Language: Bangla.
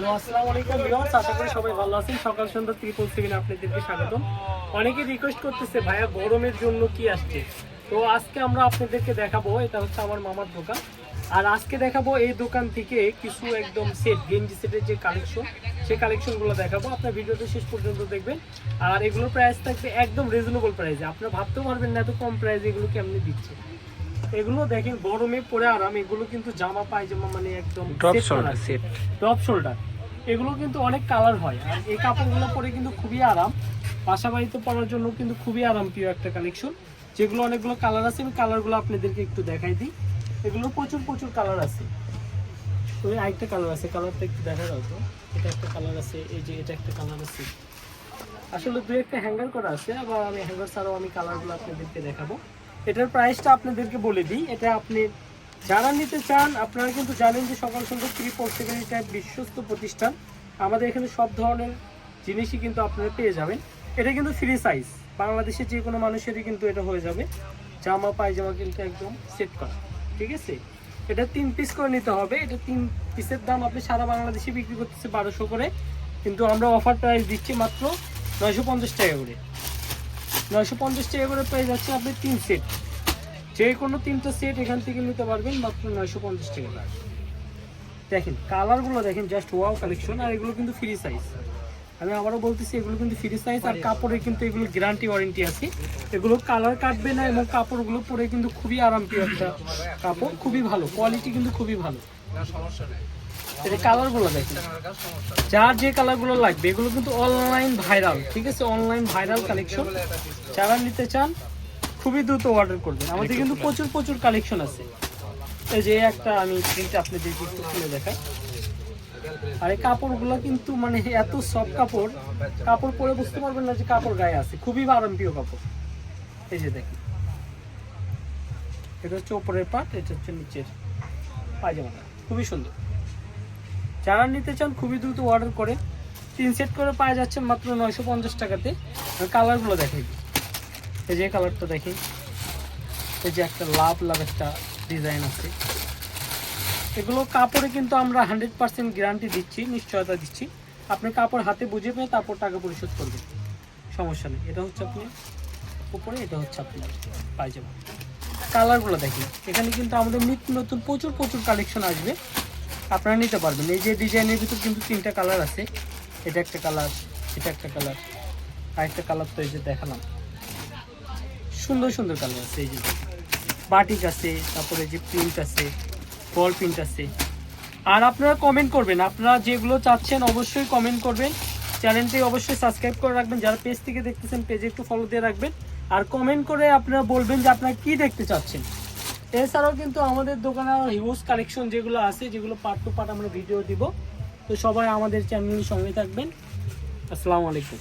হ্যালো আসসালামু আলাইকুম ভিউয়ার্স আশা করি সবাই ভালো আছেন। সকাল সন্ধ্যা ত্রিপল সেভেন আপনাদেরকে স্বাগতম। অনেকে রিকোয়েস্ট করতেছে ভাইয়া গরমের জন্য কি আসছে? তো আজকে আমরা আপনাদেরকে দেখাবো এটা হচ্ছে আমার মামার দোকান। আর আজকে দেখাবো এই দোকান থেকে কিছু একদম সেট গেঞ্জি সেটের যে কালেকশন সেই কালেকশনগুলো দেখাবো। আপনার ভিডিওটা শেষ পর্যন্ত দেখবেন। আর এগুলোর প্রাইস থাকবে একদম রিজনেবল প্রাইসে আপনারা ভাবতেও পারবেন না এত কম প্রাইসে এগুলো কেমনি দিচ্ছে। এগুলো দেখেন গরমে পরে আরাম এগুলো কিন্তু জামা পায়জামা মানে একদম করা। শোল্ডার সেট টপ শোল্ডার এগুলো কিন্তু অনেক কালার হয়। আর এই কাপড়গুলো পরে কিন্তু খুবই আরাম। বাসা পরার জন্য কিন্তু খুবই আরাম প্রিয় একটা কালেকশন যেগুলো অনেকগুলো কালার আছে, আমি কালারগুলো আপনাদেরকে একটু দেখাই দিই। এগুলো প্রচুর প্রচুর কালার আছে। তো আরেকটা কালার আছে কালারটা একটু দেখা দাও তো। এটা একটা কালার আছে, এই যে এটা একটা কালার আছে। আসলে দুই একটা হ্যাঙ্গার করা আছে, আবার আমি হ্যাঙ্গার ছাড়াও আমি কালারগুলো আপনাদেরকে দেখাবো। এটার প্রাইসটা আপনাদেরকে বলে দিই। এটা আপনি যারা নিতে চান, আপনারা কিন্তু জানেন যে সকাল সন্ধ্যা থ্রি এটা এক বিশ্বস্ত প্রতিষ্ঠান। আমাদের এখানে সব ধরনের জিনিসই কিন্তু আপনারা পেয়ে যাবেন। এটা কিন্তু ফ্রি সাইজ বাংলাদেশের যে কোনো মানুষেরই কিন্তু এটা হয়ে যাবে। জামা, পায়জামা কিন্তু একদম সেট করা। ঠিক আছে? এটা তিন পিস করে নিতে হবে। এটা তিন পিসের দাম আপনি সারা বাংলাদেশে বিক্রি করতেছে বারোশো করে। কিন্তু আমরা অফার প্রাইস দিচ্ছি মাত্র নয়শো পঞ্চাশ টাকা করে। নয়শো পঞ্চাশ টাকা করে পেয়ে যাচ্ছে আপনি তিন সেট যে কোনো তিনটা সেট এখান থেকে নিতে পারবেন মাত্র নয়শো পঞ্চাশ টাকা। দেখেন কালারগুলো দেখেন জাস্ট ওয়াও কালেকশন আর এগুলো কিন্তু ফ্রি সাইজ আমি আবারও বলতেছি, এগুলো কিন্তু ফ্রি সাইজ আর কাপড়ের কিন্তু এগুলো গ্যারান্টি ওয়ারেন্টি আছে। এগুলো কালার কাটবে না, এবং কাপড়গুলো পরে কিন্তু খুবই আরাম প্রিয় একটা কাপড়, খুবই ভালো কোয়ালিটি কিন্তু খুবই ভালো। কালারগুলো দেখেন, যার যে কালারগুলো লাগবে, এগুলো কিন্তু অনলাইন ভাইরাল ঠিক আছে? অনলাইন ভাইরাল কালেকশন যারা নিতে চান খুবই দ্রুত অর্ডার করবেন। আমাদের কিন্তু প্রচুর প্রচুর কালেকশন আছে। এই যে একটা আমি প্রিন্ট আপনাদের একটু খুলে দেখাই। আর এই কাপড়গুলো কিন্তু মানে এত সফট কাপড় কাপড় পরে বুঝতে পারবেন না যে কাপড় গায়ে আছে। খুবই আরামপ্রিয় কাপড়। এই যে দেখেন। এটা হচ্ছে ওপরের পার্ট এটা হচ্ছে নিচের পায়জামাটা। খুবই সুন্দর। যারা নিতে চান খুবই দ্রুত অর্ডার করে। তিন সেট করে পাওয়া যাচ্ছে মাত্র নয়শো পঞ্চাশ টাকাতে। আর কালারগুলো দেখাই দিই। এই যে কালারটা দেখি। এই যে একটা লাভ লাভ একটা ডিজাইন আছে। এগুলো কাপড়ে কিন্তু আমরা হান্ড্রেড পার্সেন্ট গ্যারান্টি দিচ্ছি, নিশ্চয়তা দিচ্ছি। আপনি কাপড় হাতে বুঝে পেয়ে তারপর টাকা পরিশোধ করবেন। সমস্যা নেই। এটা হচ্ছে আপনি উপরে, এটা হচ্ছে আপনার পায়জামা। কালারগুলো দেখি এখানে কিন্তু আমাদের নিত্য নতুন প্রচুর প্রচুর কালেকশন আসবে। আপনারা নিতে পারবেন। এই যে ডিজাইনের ভিতর কিন্তু তিনটা কালার আছে। এটা একটা কালার এটা একটা কালার আর একটা কালার তো এই যে দেখালাম। সুন্দর সুন্দর কালার আছে, এই যে বাটিক আছে, তারপরে যে প্রিন্ট আছে বল প্রিন্ট আছে। আর আপনারা কমেন্ট করবেন, আপনারা যেগুলো চাচ্ছেন অবশ্যই কমেন্ট করবেন। চ্যানেলটি অবশ্যই সাবস্ক্রাইব করে রাখবেন, যারা পেজ থেকে দেখতেছেন পেজে একটু ফলো দিয়ে রাখবেন। আর কমেন্ট করে আপনারা বলবেন যে আপনারা কি দেখতে চাচ্ছেন। এছাড়াও কিন্তু আমাদের দোকানে হিউজ কালেকশন যেগুলো আছে, যেগুলো পার্ট টু পার্ট আমরা ভিডিও দিব। তো সবাই আমাদের চ্যানেলের সঙ্গে থাকবেন। আসসালামু আলাইকুম।